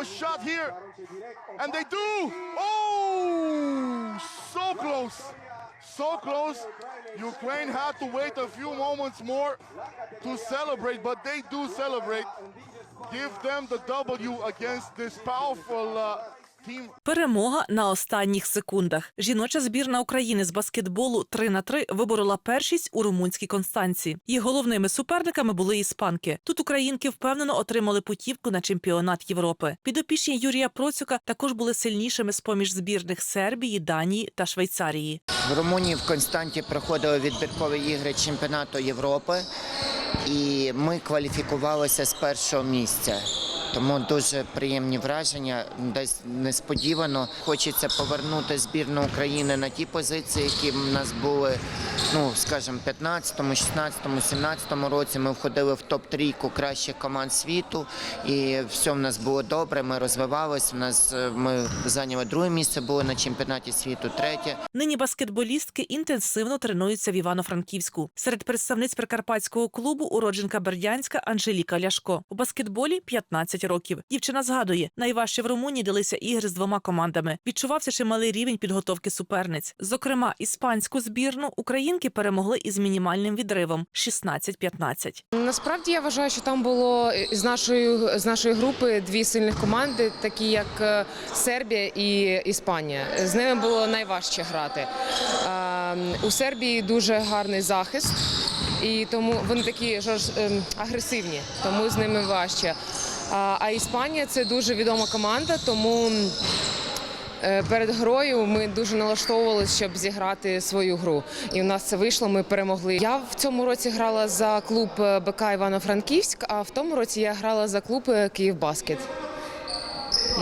a shot here. And they do. Oh, so close. So close. Ukraine had to wait a few moments more to celebrate, but they do celebrate. Give them the W against this powerful uh. Перемога на останніх секундах. Жіноча збірна України з баскетболу 3 на 3 виборола першість у румунській Констанці. Їх головними суперниками були іспанки. Тут українки впевнено отримали путівку на чемпіонат Європи. Підопічні Юрія Процюка також були сильнішими з поміж збірних Сербії, Данії та Швейцарії. В Румунії в Константі проходили відбіркові ігри чемпіонату Європи, і ми кваліфікувалися з першого місця. Тому дуже приємні враження. Десь несподівано хочеться повернути збірну України на ті позиції, які в нас були. Ну, скажімо, 15-му, 16-му, 17-му році ми входили в топ-трійку кращих команд світу, і все в нас було добре. Ми розвивалися. В нас е, ми зайняли друге місце, були на чемпіонаті світу, третє. Нині баскетболістки інтенсивно тренуються в Івано-Франківську. Серед представниць прикарпатського клубу уродженка Бердянська Анжеліка Ляшко. У баскетболі 15 років. Дівчина згадує, найважче в Румунії далися ігри з двома командами. Відчувався чималий рівень підготовки суперниць. Зокрема, іспанську збірну українки перемогли із мінімальним відривом 16-15. Насправді я вважаю, що там було з нашої з нашої групи дві сильних команди, такі як е, Сербія і Іспанія. З ними було найважче грати. У Сербії дуже гарний захист, і тому вони такі ж ем, агресивні, тому з ними важче. А, Іспанія це дуже відома команда, тому. Е, Перед грою ми дуже налаштовувалися, щоб зіграти свою гру. І у нас це вийшло. Ми перемогли. Я в цьому році грала за клуб е, БК Івано-Франківськ, а в тому році я грала за клуб е, Київбаскет.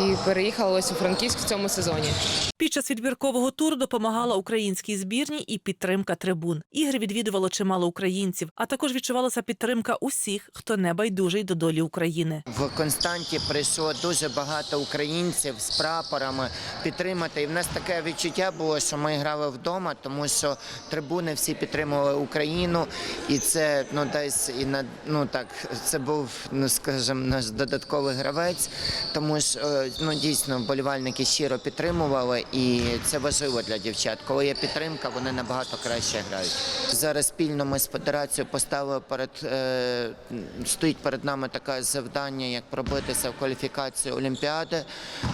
І переїхала ось у Франківськ в цьому сезоні. Під час відбіркового туру допомагала українській збірній і підтримка трибун. Ігри відвідувало чимало українців, а також відчувалася підтримка усіх, хто не байдужий до долі України. В Константі прийшло дуже багато українців з прапорами підтримати. І в нас таке відчуття було, що ми грали вдома, тому що трибуни всі підтримували Україну, і це ну десь і на ну так це був, ну скажімо, наш додатковий гравець, тому що ну дійсно вболівальники щиро підтримували, і це важливо для дівчат. Коли є підтримка, вони набагато краще грають. Зараз спільно ми з федерацією поставили перед е, стоїть перед нами таке завдання, як пробитися в кваліфікацію Олімпіади,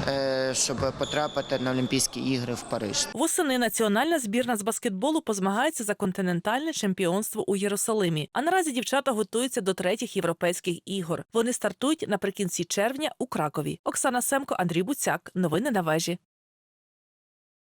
е, щоб потрапити на Олімпійські ігри в Париж. Восени національна збірна з баскетболу позмагається за континентальне чемпіонство у Єрусалимі. А наразі дівчата готуються до третіх європейських ігор. Вони стартують наприкінці червня у Кракові. Оксана Семко, Андрій Буцяк. Новини на вежі.